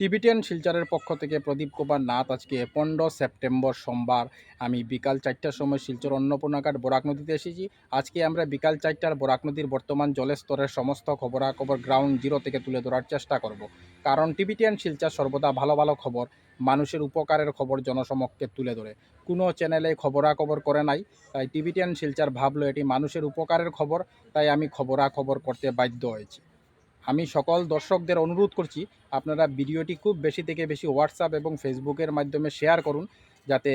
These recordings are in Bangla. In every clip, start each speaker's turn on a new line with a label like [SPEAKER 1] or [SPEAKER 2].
[SPEAKER 1] টিবিটিয়ান শিলচরের পক্ষ থেকে প্রদীপ কুমার নাথ আজকে পনেরো সেপ্টেম্বর সোমবার। আমি বিকাল চারটার সময় শিলচর অন্নপূর্ণাঘাট বরাক নদীতে এসেছি। আজকে আমরা বিকাল চারটার বরাক নদীর বর্তমান জলের স্তরের সমস্ত খবরাখবর গ্রাউন্ড জিরো থেকে তুলে ধরার চেষ্টা করব। কারণ টিবিটিয়ান শিলচর সর্বদা ভালো ভালো খবর। মানুষের উপকারের খবর জনসমক্ষে তুলে ধরে। কোনো চ্যানেলে খবরাখবর করে নাই। তাই টিবিটিয়ান শিলচর ভাবলো এটি মানুষের উপকারের খবর। তাই আমি খবরাখবর করতে বাধ্য হয়েছি। আমি সকল দর্শকদের অনুরোধ করছি, আপনারা ভিডিওটি খুব বেশি থেকে বেশি হোয়াটসঅ্যাপ এবং ফেসবুকের মাধ্যমে শেয়ার করুন। যাতে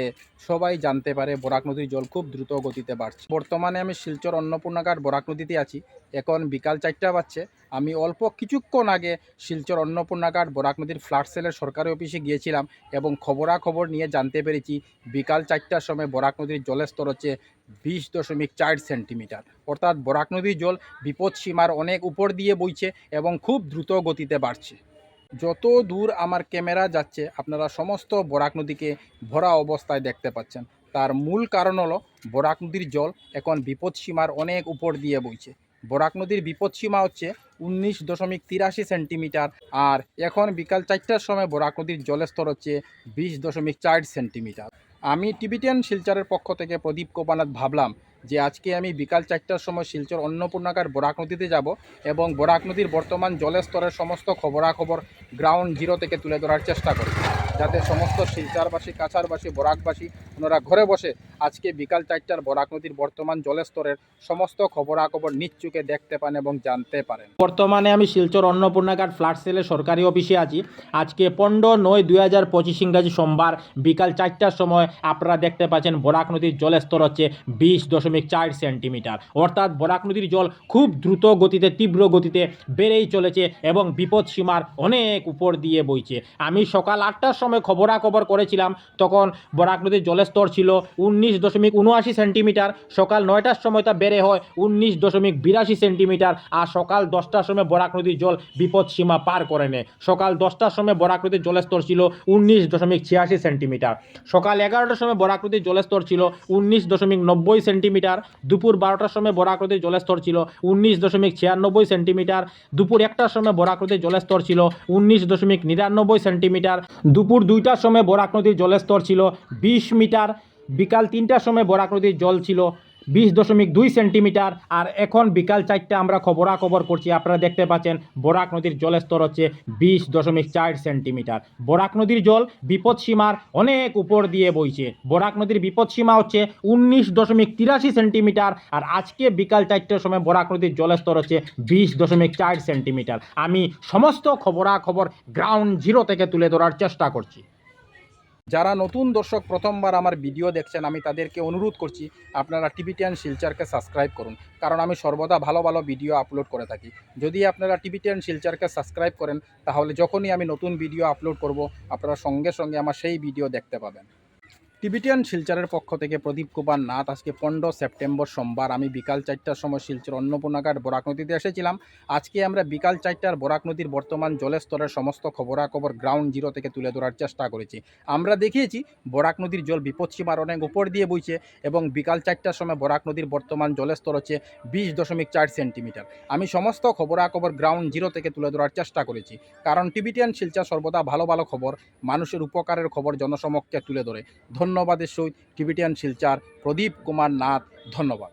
[SPEAKER 1] সবাই জানতে পারে বরাক নদীর জল খুব দ্রুত গতিতে বাড়ছে। বর্তমানে আমি শিলচর অন্নপূর্ণাঘাট বরাক নদীতে আছি। এখন বিকাল চারটা বাজছে। আমি অল্প কিছুক্ষণ আগে শিলচর অন্নপূর্ণাঘাট বরাক নদীর ফ্লাড সেলের সরকারি অফিসে গিয়েছিলাম এবং খবরাখবর নিয়ে জানতে পেরেছি বিকাল চারটার সময় বরাক নদীর জলের স্তর হচ্ছে বিশ দশমিক চার সেন্টিমিটার। অর্থাৎ বরাক নদীর জল বিপদ সীমার অনেক উপর দিয়ে বইছে এবং খুব দ্রুত গতিতে বাড়ছে। যত দূর আমার ক্যামেরা যাচ্ছে, আপনারা সমস্ত বরাক নদীকে ভরা অবস্থায় দেখতে পাচ্ছেন। তার মূল কারণ হলো, বরাক নদীর জল এখন বিপদসীমার অনেক উপর দিয়ে বইছে। বরাক নদীর বিপদসীমা হচ্ছে উনিশ দশমিক তিরাশি সেন্টিমিটার, আর এখন বিকাল চারটার সময় বরাক নদীর জলের স্তর হচ্ছে বিশ দশমিক চার সেন্টিমিটার। আমি টিবিটিয়ান শিলচরের পক্ষ থেকে প্রদীপ কোপানাথ ভাবলাম যে আজকে আমি বিকাল চারটার সময় শিলচর অন্নপূর্ণাকার বরাক নদীতে যাব এবং বরাক নদীর বর্তমান জলের স্তরের সমস্ত খবরাখবর গ্রাউন্ড জিরো থেকে তুলে ধরার চেষ্টা করি। যাতে সমস্ত শিলচারবাসী কাছারবাসী বরাকবাসী ওনারা ঘরে বসে আজকে বিকাল চারটার বরাক নদীর বর্তমান জলের স্তরের সমস্ত খবরাখবর নিচ্চুকে দেখতে পান এবং জানতে পারেন। বর্তমানে আমি শিলচর অন্নপূর্ণাঘাট ফ্ল্যাট সেলের সরকারি অফিসে আছি। আজকে পনেরো নয় দুই হাজার পঁচিশ ইংরাজি সোমবার বিকাল চারটার সময় আপনারা দেখতে পাচ্ছেন বরাক নদীর জলস্তর হচ্ছে বিশ দশমিক চার সেন্টিমিটার। অর্থাৎ বরাক নদীর জল খুব দ্রুত গতিতে, তীব্র গতিতে বেড়েই চলেছে এবং বিপদ সীমার অনেক উপর দিয়ে বইছে। আমি সকাল আটটার সময় খবরাখবর করেছিলাম, তখন বরাক নদীর জলের স্তর ছিল উনিশ দশমিক উনআশি সেন্টিমিটার, সকাল নয়টার সময় তা বেড়ে হয় উনিশ দশমিক বিরাশি সেন্টিমিটার আর সকাল দশটার সময় বরাক নদীর জল বিপদ সীমা পার করে নেয়। সকাল দশটার সময় বরাক নদীর জলের স্তর ছিল উনিশ দশমিক ছিয়াশি সেন্টিমিটার। সকাল এগারোটার সময় বরাক নদীর জলের স্তর ছিল উনিশ দশমিক নব্বই সেন্টিমিটার। দুপুর বারোটার সময় বরাক নদীর জলের স্তর ছিল উনিশ দশমিক ছিয়ানব্বই সেন্টিমিটার। দুপুর একটার সময় বরাক নদীর জলের স্তর ছিল উনিশ দশমিক নিরানব্বই সেন্টিমিটার। দুপুর দুইটার সময় বরাক নদীর জলস্তর ছিল বিশ মিটার। বিকাল তিনটার সময় বরাক নদীর জল ছিল বিশ দশমিক দুই সেন্টিমিটার। আর এখন বিকাল চারটা আমরা খবরাখবর করছি, আপনারা দেখতে পাচ্ছেন বরাক নদীর জলের স্তর হচ্ছে বিশ দশমিক চার সেন্টিমিটার। বরাক নদীর জল বিপদ সীমার অনেক উপর দিয়ে বইছে। বরাক নদীর বিপদ সীমা হচ্ছে উনিশ দশমিক তিরাশি সেন্টিমিটার। আর আজকে বিকাল চারটার সময় বরাক নদীর জলের স্তর হচ্ছে বিশ দশমিক চার সেন্টিমিটার। আমি সমস্ত খবরাখবর গ্রাউন্ড জিরো থেকে তুলে ধরার চেষ্টা করছি। যারা নতুন দর্শক প্রথমবার আমার ভিডিও দেখছেন, আমি তাদেরকে অনুরোধ করছি, আপনারা টিভিটিয়ান শিলচারকে সাবস্ক্রাইব করুন। কারণ আমি সর্বদা ভালো ভালো ভিডিও আপলোড করে থাকি। যদি আপনারা টিভিটিয়ান শিলচারকে সাবস্ক্রাইব করেন, তাহলে যখনই আমি নতুন ভিডিও আপলোড করব, আপনারা সঙ্গে সঙ্গে আমার সেই ভিডিও দেখতে পাবেন। টিবিটিয়ান শিলচরের পক্ষ থেকে প্রদীপ কুমার নাথ আজকে পনেরো সেপ্টেম্বর সোমবার। আমি বিকাল চারটার সময় শিলচর অন্নপূর্ণাঘাট বরাক নদীতে এসেছিলাম। আজকে আমরা বিকাল চারটার বরাক নদীর বর্তমান জলের স্তরের সমস্ত খবরাখবর গ্রাউন্ড জিরো থেকে তুলে ধরার চেষ্টা করেছি। আমরা দেখিয়েছি, বরাক নদীর জল বিপদসীমার অনেক উপর দিয়ে বইছে এবং বিকাল চারটার সময় বরাক নদীর বর্তমান জলের স্তর হচ্ছে বিশ দশমিক চার সেন্টিমিটার। আমি সমস্ত খবরাখবর গ্রাউন্ড জিরো থেকে তুলে ধরার চেষ্টা করেছি। কারণ টিবিটিয়ান শিলচর সর্বদা ভালো ভালো খবর, মানুষের উপকারের খবর জনসমক্ষে তুলে ধরে। ধন্যবাদের সহিত টিবিটিয়ান শিলচার প্রদীপ কুমার নাথ ধন্যবাদ।